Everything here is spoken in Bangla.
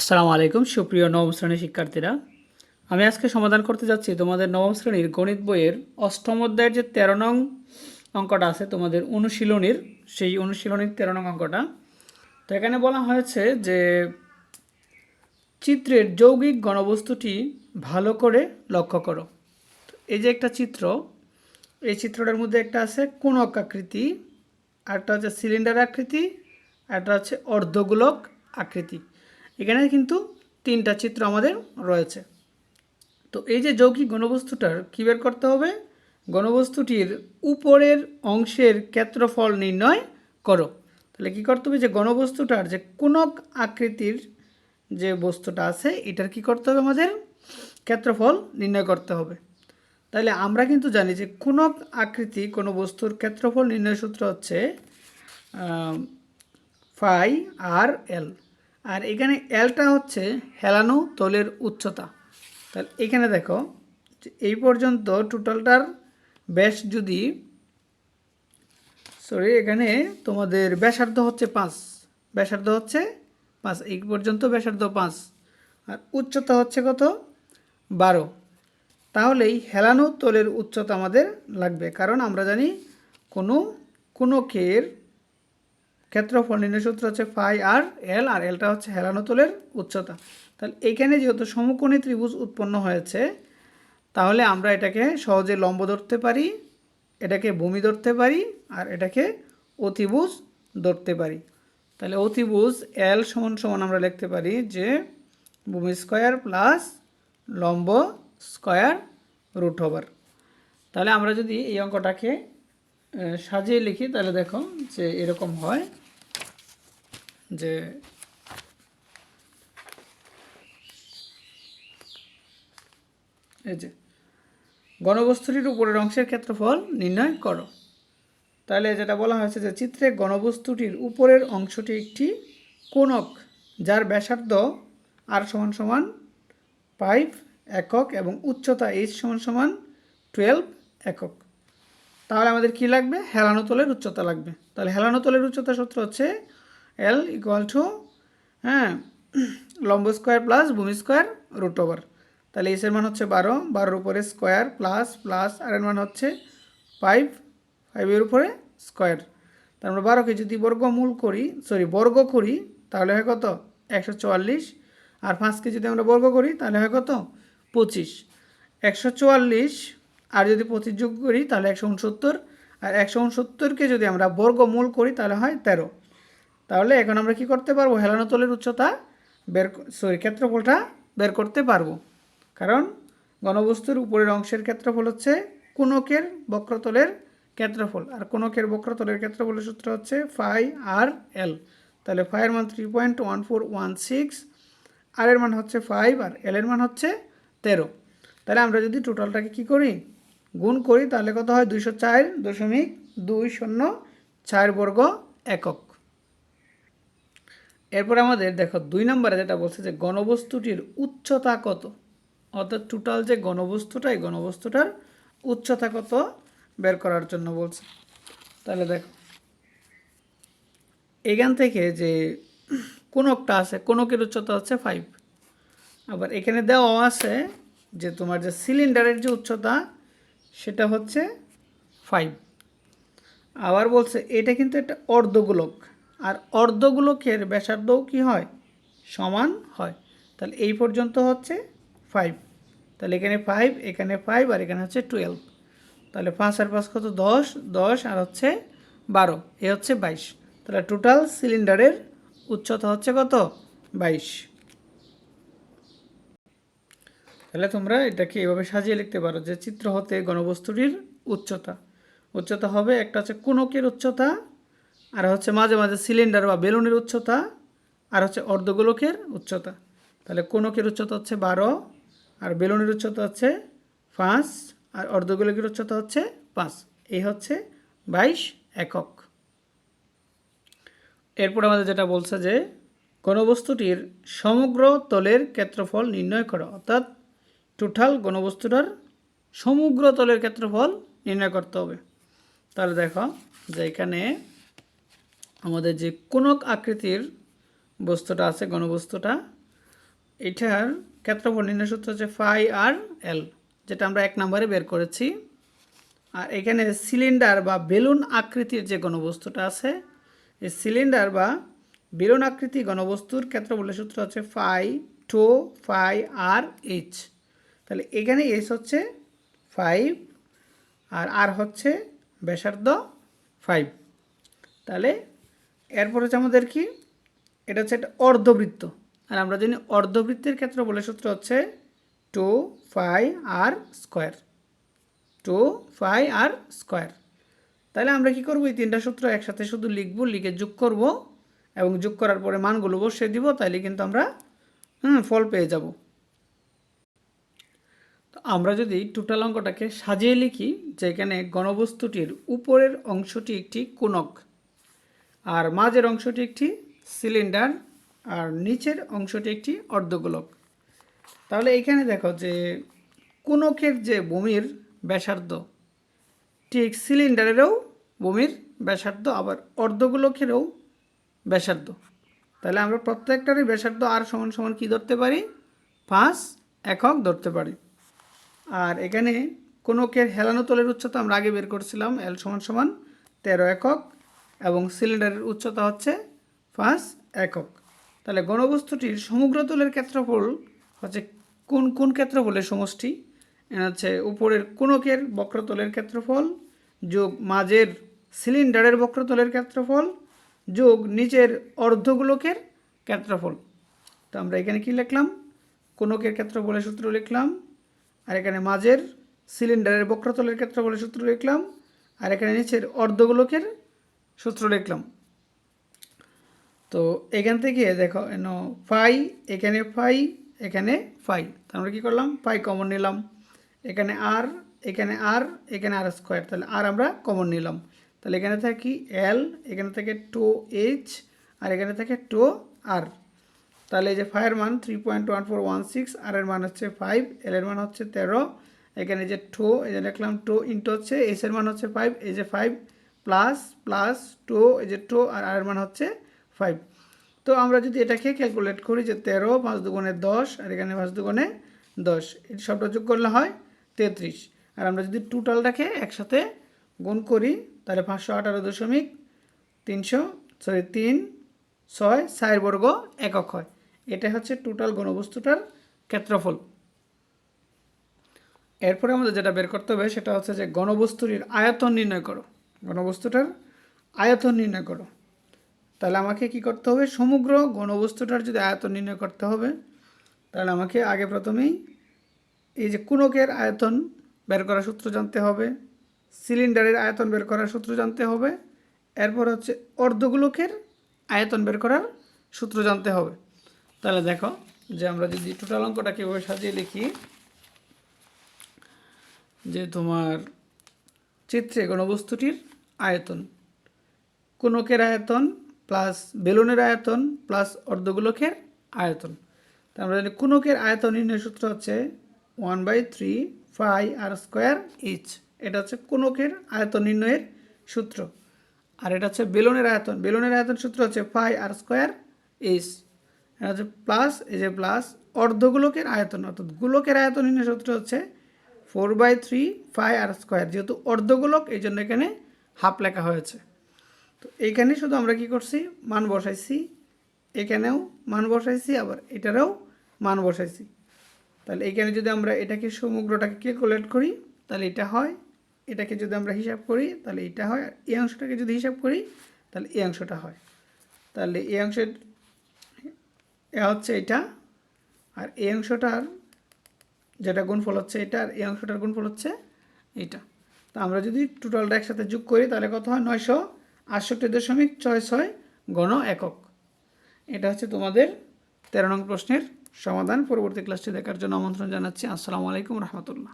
আসসালামু আলাইকুম, সুপ্রিয় নবম শ্রেণির শিক্ষার্থীরা। আমি আজকে সমাধান করতে যাচ্ছি তোমাদের নবম শ্রেণির গণিত বইয়ের অষ্টম অধ্যায়ের যে তেরো নং অঙ্কটা আছে, তোমাদের অনুশীলনীর, সেই অনুশীলনীর তেরো নং অঙ্কটা। তো এখানে বলা হয়েছে যে চিত্রের যৌগিক গণবস্তুটি ভালো করে লক্ষ্য করো। এই যে একটা চিত্র, এই চিত্রটার মধ্যে একটা আছে কোণক আকৃতি, আরেকটা হচ্ছে সিলিন্ডার আকৃতি, আরেকটা হচ্ছে অর্ধগোলক আকৃতি। এখানে কিন্তু তিনটা চিত্র আমাদের রয়েছে। তো এই যে যৌগিক গণবস্তুটার কী বের করতে হবে? গণবস্তুটির উপরের অংশের ক্ষেত্রফল নির্ণয় করো। তাহলে কী করতে হবে? যে গণবস্তুটার যে কোনক আকৃতির যে বস্তুটা আছে, এটার কি করতে হবে আমাদের? ক্ষেত্রফল নির্ণয় করতে হবে। তাহলে আমরা কিন্তু জানি যে কোনক আকৃতি কোনো বস্তুর ক্ষেত্রফল নির্ণয় সূত্র হচ্ছে ফাই আর এল। আর এখানে এলটা হচ্ছে হেলানো তলের উচ্চতা। তাহলে এখানে দেখো এই পর্যন্ত টোটালটার ব্যাস যদি সরি এখানে তোমাদের ব্যাসার্ধ হচ্ছে পাঁচ, ব্যাসার্ধ হচ্ছে পাঁচ, এই পর্যন্ত ব্যাসার্ধ পাঁচ, আর উচ্চতা হচ্ছে কত? বারো। তাহলেই হেলানো তলের উচ্চতা আমাদের লাগবে, কারণ আমরা জানি কোনো কোনো কের ক্ষেত্রফল নির্ণয় সূত্র হচ্ছে ফাই আর এল, আর এলটা হচ্ছে হেলানো তলের উচ্চতা। তাহলে এইখানে যেহেতু সমকোণী ত্রিভুজ উৎপন্ন হয়েছে, তাহলে আমরা এটাকে সহজে লম্ব ধরতে পারি, এটাকে ভূমি ধরতে পারি, আর এটাকে অতিভুজ ধরতে পারি। তাহলে অতিভুজ এল সমান সমান আমরা লিখতে পারি যে ভূমি স্কোয়ার প্লাস লম্ব স্কোয়ার রুট ওভার। তাহলে আমরা যদি এই অঙ্কটাকে সাজিয়ে লিখি, তাহলে দেখো যে এরকম হয়। যে এই যে, গণবস্তুটির উপরের অংশের ক্ষেত্রফল নির্ণয় করো। তাহলে যেটা বলা হয়েছে যে চিত্রে গণবস্তুটির উপরের অংশটি একটি কোণক, যার ব্যাসার্ধ আর সমান সমান ফাইভ একক এবং উচ্চতা এইচ সমান সমান টুয়েলভ একক। তাহলে আমাদের কি লাগবে? হেলানো তলের উচ্চতা লাগবে। তাহলে হেলানো তলের উচ্চতা সূত্র হচ্ছে এল ইকুয়াল টু হ্যাঁ লম্ব স্কোয়ার প্লাস ভূমি স্কোয়ার রুট ওভার তাহলে এসের মান হচ্ছে বারো, বারোর উপরে স্কোয়ার প্লাস প্লাস আর এর মান হচ্ছে ফাইভ ফাইভের উপরে স্কোয়ার তার আমরা বারোকে যদি বর্গমূল করি সরি বর্গ করি, তাহলে হয় কত? একশো চুয়াল্লিশ। আর পাঁচকে যদি আমরা বর্গ করি, তাহলে হয় কত? পঁচিশ। একশো চুয়াল্লিশ, আর যদি পঁচিশ যোগ করি, তাহলে একশো উনসত্তর। আর একশো উনসত্তরকে যদি আমরা বর্গমূল করি, তাহলে হয় তেরো। তাহলে এখন আমরা কি করতে পারব? হেলানো তলের উচ্চতা বের সরি ক্ষেত্রফলটা বের করতে পারব। কারণ গণবস্তুর উপরের অংশের ক্ষেত্রফল হচ্ছে কোনকের বক্রতলের ক্ষেত্রফল। আর কোনকের বক্রতলের ক্ষেত্রফলের সূত্র হচ্ছে ফাই আর এল। তাহলে ফাইয়ের মান three point one four one six r এর মান হচ্ছে ফাইভ আর এল এর মান হচ্ছে তেরো। তাহলে আমরা যদি টোটালটাকে কি করি? গুণ করি, তাহলে কত হয়? দুইশো চার দশমিক দুই শূন্য চার বর্গ একক। এরপর আমাদের দেখো দুই নম্বরে যেটা বলছে যে গণবস্তুটির উচ্চতা কত? অর্থাৎ টোটাল যে গণবস্তুটা, এই গণবস্তুটার উচ্চতা কত বের করার জন্য বলছে। তাহলে দেখো, এখান থেকে যে কোনকটা আছে কোনকের উচ্চতা হচ্ছে ফাইভ আবার এখানে দেওয়া আছে যে তোমার যে সিলিন্ডারের যে উচ্চতা, সেটা হচ্ছে ফাইভ আবার বলছে এটা কিন্তু একটা অর্ধগোলক। আর অর্ধগোলকের ব্যাসার্ধও কি হয়? সমান হয়। তাহলে এই পর্যন্ত হচ্ছে ফাইভ তাহলে এখানে ফাইভ এখানে ফাইভ আর এখানে হচ্ছে টুয়েলভ তাহলে পাঁচ আর পাঁচ কত? দশ। দশ আর হচ্ছে বারো। এ হচ্ছে বাইশ। তাহলে টোটাল সিলিন্ডারের উচ্চতা হচ্ছে কত? বাইশ। তাহলে তোমরা এটাকে এভাবে সাজিয়ে লিখতে পারো যে চিত্র হতে গণবস্তুটির উচ্চতা। উচ্চতা হবে, একটা হচ্ছে কোনকের উচ্চতা আর হচ্ছে মাঝে মাঝে সিলিন্ডার বা বেলুনের উচ্চতা, আর হচ্ছে অর্ধগোলকের উচ্চতা। তাহলে কোনকের উচ্চতা হচ্ছে বারো, আর বেলুনের উচ্চতা হচ্ছে পাঁচ, আর অর্ধগোলকের উচ্চতা হচ্ছে পাঁচ। এই হচ্ছে বাইশ একক। এরপর আমাদের যেটা বলছে যে গণবস্তুটির সমগ্র তলের ক্ষেত্রফল নির্ণয় করো। অর্থাৎ টোটাল গণবস্তুটার সমগ্র তলের ক্ষেত্রফল নির্ণয় করতে হবে। তাহলে দেখো যে এখানে আমাদের যে কোনক আকৃতির বস্তুটা আছে, গণবস্তুটা, এটার ক্ষেত্রফল নির্ণয় সূত্র হচ্ছে ফাই আর এল, যেটা আমরা এক নম্বরে বের করেছি। আর এখানে সিলিন্ডার বা বেলুন আকৃতির যে গণবস্তুটা আছে, এই সিলিন্ডার বা বেলুন আকৃতি গণবস্তুর ক্ষেত্রফলের সূত্র হচ্ছে pi two, pi R H. তাহলে এখানে এইচ হচ্ছে ফাইভ আর আর হচ্ছে ব্যাসার্ধ ফাইভ। তাহলে এরপর হচ্ছে আমাদের কি? এটা হচ্ছে একটা অর্ধবৃত্ত। আর আমরা জানি অর্ধবৃত্তের ক্ষেত্রে বলে সূত্র হচ্ছে two pi r square. Two pi r square. তাহলে আমরা কি করব? এই তিনটা সূত্র একসাথে শুধু লিখব, লিখে যোগ করব এবং যোগ করার পরে মানগুলো বসিয়ে দিব, তাইলে কিন্তু আমরা, হুম, ফল পেয়ে যাব। তো আমরা যদি টোটাল অঙ্কটাকে সাজিয়ে লিখি, যেখানে গণবস্তুটির উপরের অংশটি একটি কোনক আর মাঝের অংশটি একটি সিলিন্ডার আর নিচের অংশটি একটি অর্ধগোলক। তাহলে এখানে দেখো যে কোনকের যে বমির ব্যাসার্ধ, ঠিক সিলিন্ডারেরও বমির ব্যাসার্ধ, আবার অর্ধগোলকেরও ব্যাসার্ধ। তাহলে আমরা প্রত্যেকটারই ব্যাসার্ধ আর সমান সমান কী ধরতে পারি? পাঁচ একক ধরতে পারি। আর এখানে কোনকের হেলানো তলের উচ্চতা আমরা আগে বের করছিলাম এল সমান সমান তেরো একক। এবং সিলিন্ডারের উচ্চতা হচ্ছে পাঁচ একক। তাহলে গণবস্তুটির সমগ্র তলের ক্ষেত্রফল হচ্ছে কোন কোন ক্ষেত্রফলের সমষ্টি? হচ্ছে উপরের কোনকের বক্রতলের ক্ষেত্রফল যোগ মাঝের সিলিন্ডারের বক্রতলের ক্ষেত্রফল যোগ নিচের অর্ধগোলকের ক্ষেত্রফল। তো আমরা এখানে কি লিখলাম? কোনকের ক্ষেত্রফলের সূত্র লিখলাম, আর এখানে মাঝের সিলিন্ডারের বক্রতলের ক্ষেত্রফলের সূত্র লিখলাম, আর এখানে নিচের অর্ধগোলকের সূত্র লিখলাম। তো এখান থেকে দেখো, এন ফাই, এখানে ফাই এখানে ফাই। তো আমরা কী করলাম? ফাই কমন নিলাম। এখানে আর এখানে আর এখানে আর স্কোয়ার তাহলে আর আমরা কমন নিলাম। তাহলে এখানে থাকি এল এখানে থাকে টু এইচ আর এখানে থাকে টু আর তাহলে এই যে ফাইয়ের মান three point one four one six r এর মান হচ্ছে ফাইভ এল এর মান হচ্ছে তেরো। এখানে যে টু এই যে লিখলাম টু ইন্টু হচ্ছে এইচ এর মান হচ্ছে ফাইভ এই যে ফাইভ প্লাস প্লাস টু এই যে টু আর আর মান হচ্ছে ফাইভ তো আমরা যদি এটাকে ক্যালকুলেট করি যে তেরো পাঁচ দুগুণে দশ আর এখানে পাঁচ দুগুণে দশ এটি সবটা যোগ করলে হয় তেত্রিশ। আর আমরা যদি টোটালটাকে একসাথে গুণ করি, তাহলে পাঁচশো আঠারো দশমিক তিনশো সরি তিন, ছয়, চার বর্গ একক হয়। এটা হচ্ছে টোটাল গণবস্তুটার ক্ষেত্রফল। এরপরে আমাদের যেটা বের করতে হবে সেটা হচ্ছে যে গণবস্তুটির আয়তন নির্ণয় করো। গণবস্তুটার আয়তন নির্ণয় করো। তাহলে আমাকে কি করতে হবে? সমগ্র গণবস্তুটার যদি আয়তন নির্ণয় করতে হবে, তাহলে আমাকে আগে প্রথমেই এই যে কুনকের আয়তন বের করার সূত্র জানতে হবে, সিলিন্ডারের আয়তন বের করার সূত্র জানতে হবে, এরপর হচ্ছে অর্ধগুলোকের আয়তন বের করার সূত্র জানতে হবে। তাহলে দেখো যে আমরা যদি টোটাল অঙ্কটা কীভাবে সাজিয়ে লিখি যে তোমার চিত্রে গণবস্তুটির আয়তন। কোনকের আয়তন প্লাস বেলুনের আয়তন প্লাস অর্ধগোলকের আয়তন। তা আমরা জানি কোনকের আয়তন নির্ণয় সূত্র হচ্ছে one by three pi r square h এটা হচ্ছে কোনকের আয়তন নির্ণয়ের সূত্র। আর এটা হচ্ছে বেলুনের আয়তন। বেলুনের আয়তন সূত্র হচ্ছে ফাই আর স্কোয়ার ইচ এটা হচ্ছে প্লাস এই যে প্লাস অর্ধগোলকের আয়তন। অর্থাৎ গোলকের আয়তন নির্ণয় সূত্র হচ্ছে four by three pi r square, যেহেতু অর্ধগোলক, এই জন্য এখানে হাফ লেখা হয়েছে। তো এইখানে শুধু আমরা কি করছি? মান বসাইছি। এখানেও মান বসাইছি, আবার এটারও মান বসাইছি। তাহলে এখানে যদি আমরা এটাকে সমগ্রটাকে ক্যালকুলেট করি, তাহলে এটা হয়। এটাকে যদি আমরা হিসাব করি, তাহলে এটা হয়। আর এই অংশটাকে যদি হিসাব করি, তাহলে এই অংশটা হয়। তাহলে এই অংশের, এ হচ্ছে এটা। আর এই অংশটার যেটা গুণফল হচ্ছে এটা, আর এই অংশটার গুণফল হচ্ছে এটা। তো আমরা যদি টোটালটা একসাথে যোগ করি, তাহলে কত হয়? নয়শো আটষট্টি দশমিক ছয় ছয় গণ একক। এটা হচ্ছে তোমাদের তেরো নং প্রশ্নের সমাধান। পরবর্তী ক্লাসটি দেখার জন্য আমন্ত্রণ জানাচ্ছি। আসসালামু আলাইকুম রহমতুল্লাহ।